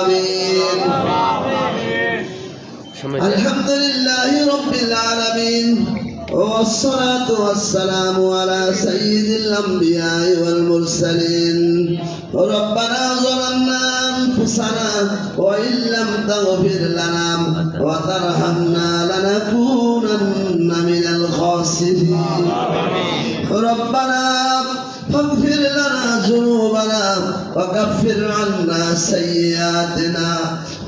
آمين الحمد لله رب العالمين والصلاة والسلام على سيد الأنبياء والمرسلين ربنا ظلمنا أنفسنا وإن لم تغفر لنا وترحمنا لنكونن من الخاسرين ربنا فاغفر لنا ذنوبنا وكفر عنا سيئاتنا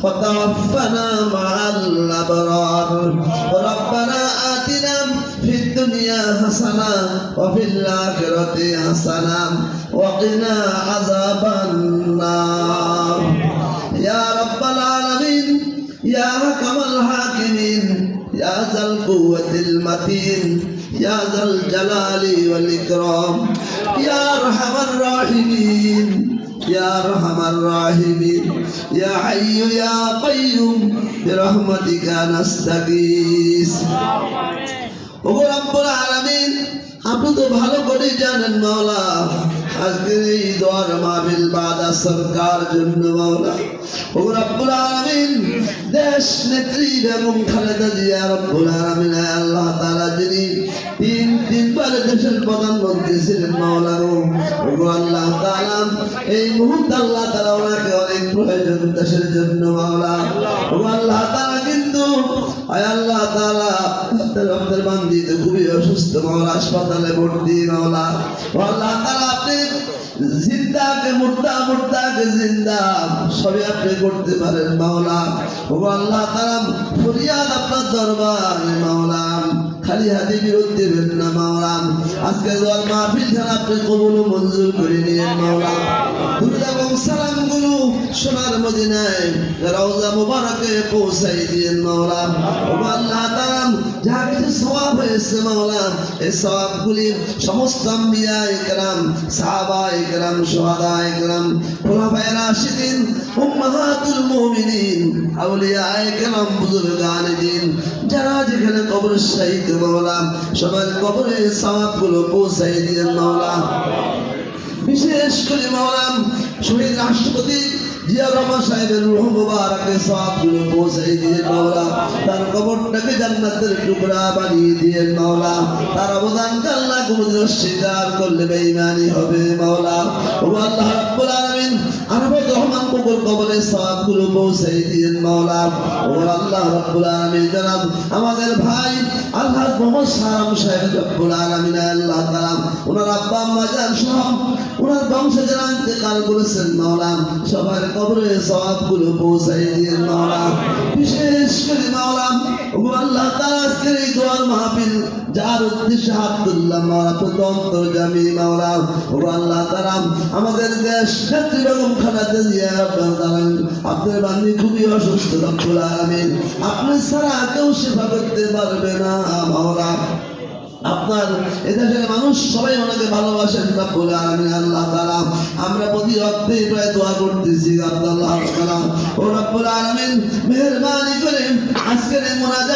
وتوفنا مع الأبرار. ربنا آتنا في الدنيا حسنة وفي الآخرة حسنة وقنا عذاب النار. يا رب العالمين يا حكم الحاكمين يا ذا القوة المتين يا ذا الجلال والإكرام يا أرحم الراحمين يا أرحم الراحمين يا حي يا قيوم برحمتك نستغيث. وقول رب العالمين আপনি তো ভালো করে জানেন, মাওলা। আজকের এই দোয়ার মাহফিল বাদা সরকার জন্য, মাওলা। ওগো রব্বুল আলামিন, দেশ নেত্রী বেগম খালেদা জিয়া, রব্বুল আলামিন আল্লাহ তাআলা, যিনি তিন, তিনবার দেশের প্রধানমন্ত্রী ছিলেন, মাওলা গো আল্লাহ তাআলা। এই মুহূর্তে আল্লাহ তাআলা ওনাকে অনেক প্রয়োজন দেশের জন্য, মাওলা। ও আল্লাহ তাআলা কিন্তু খুবই অসুস্থ মাওলা, হাসপাতালে ভর্তি মাওলা। আপনি জিন্দাকে মুর্দা মুর্দাকে জিন্দা। সবই আপনি করতে পারেন মাওলা। ও আল্লাহ তাআলা, ফরিয়াদ আপনার দরবারে মাওলা। খালি হাতে বিরোধ দেবেন না মাওলা। আজকে মাহফিল যেন আপনি কবুল মঞ্জুর করে নিয়েন মাওলা। সালাম সোনার মদিনায় রওজা মুবারকে পৌঁছাই দিয়েন মাওলা। আল্লাহ তাআলা যা কিছু সওয়াব হয়েছে মাওলা, এই সওয়াবগুলি সমস্ত আম্বিয়া ইকরাম সাহাবা ইকরাম শুহাদা ইকরাম খুলাফায়ে রাশিদিন, উম্মাহাতুল মুমিনিন আউলিয়া ইকরাম বুজুর্গান দিন যারা যেখানে কবর শহীদ মাওলা, সবার কবরে সওয়াবগুলো পৌঁছাই দিয়েন মাওলা। বিশেষ করে মাওলাম শহীদ রাষ্ট্রপতি জিয়া রহমান সাহেবের রুহ মুবারকে সবগুলো পৌঁছাই দিয়ে মাওলা, তার কবরটাকে জান্নাতের টুকরা বানিয়ে দিয়ে মাওলা, তার অবদান আল্লাহ কোনদিন স্বীকার করলে বেঈমানি হবে মাওলা। ও আল্লাহ রাব্বুল আলামিন আরবে রহমান কুকুর কবরে সবগুলো পৌঁছাই দিয়ে মাওলা। ও আল্লাহ রাব্বুল আলামিন, জনাব, আমাদের ভাই আল্লাহ মোহাম্মদ সালাম সাহেব রব্বুল আলামিন, আল্লাহ তাআলা, ওনার আব্বা আম্মা জান সহ ওনার বংশে যারা ইন্তেকাল করেছেন মাওলা, সবার কবরে পৌঁছাই দিয়ে, মাওলা। বিশেষ করে, মাওলা আল্লাহ এই দোয়ার মাহফিল, যার উদ্দেশ্যে তুললাম মাওলা মাওলা ও আল্লাহ আমাদের দেশ বেগম জিয়া আপনার বান্দি খুবই অসুস্থ, রব্বুল আলামিন। আপনি ছাড়া কেউ সেবা করতে পারবে না, মাওলা। আপনার এদেশের মানুষ সবাই ওনাকে ভালোবাসেন রব্বুল আলামিন আল্লাহ তাআলা। আমরা প্রতি অর্থে প্রায় দোয়া করতেছি আল্লাহ তাআলা ও রব্বুল আলামিন, মেহেরবানি করে আজকের এই মুনাজাত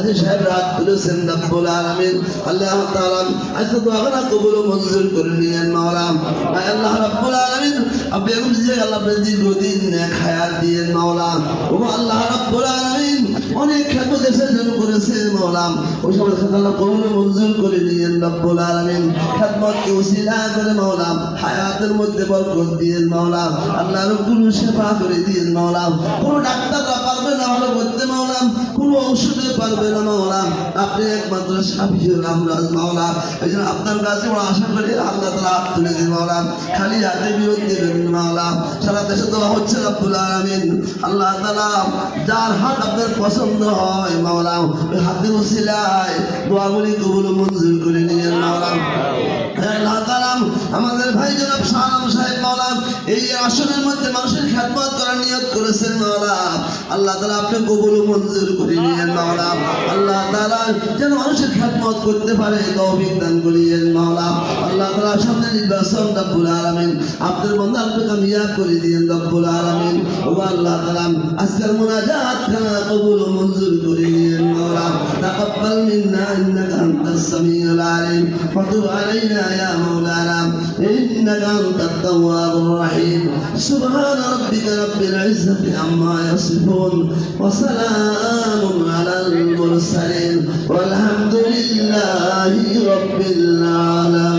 হাজি আল্লাহ তাআলা আজকে তো মঞ্জুর করে নিলেন, মাওলা। আল্লাহ রব্বুল আলামিন, আপনি এখন যে আল্লাহ দীর্ঘদিন খায়াত দিয়েন, মাওলা। ও আল্লাহ রব্বুল আলামিন অনেক সময় আল্লাহ রব্বুল করে দিয়েন আপনি একমাত্র আপনার কাছে আশা করি আল্লাহ তাআলা হাত তুলে দিন মাওলা খালি হাতে বিরোধ দেবেন মাওলা সারা দেশে দোয়া হচ্ছে রব্বুল আলামিন। আল্লাহ যার হাত আপনার পছন্দ হয় মাওলা ওই হাতের উসিলায় দোয়াগুলি কবুল মঞ্জুর করে নিয়েন মাওলা আমাদের ভাই জনাব শাহাম সাহেব মাওলা এই আসনের মধ্যে মানুষের খেদমত করার নিয়ত করেছেন মাওলা আল্লাহ তাআলা আপনি কবুল মঞ্জুর করে নিয়েন মাওলা আল্লাহ তাআলা যেন মানুষের খেদমত করতে পারে, তৌফিক দান করিয়েন মাওলা আল্লাহ তাআলা সামনে নির্বাচন রব্বুল আলামিন আপনার বন্ধু আপনি কামিয়াব করে দিয়েন রব্বুল আলামিন ও আল্লাহ তাআলা আজকের মুনাজাত খানা কবুল ও মঞ্জুর করে নিয়েন মাওলা তাকাব্বাল মিন্না ইন্নাকা আনতাস সামিউল আলিম وتب علينا يا مولانا إنك أنت التواب الرحيم سبحان ربك رب العزة عما يصفون وسلام على المرسلين والحمد لله رب العالمين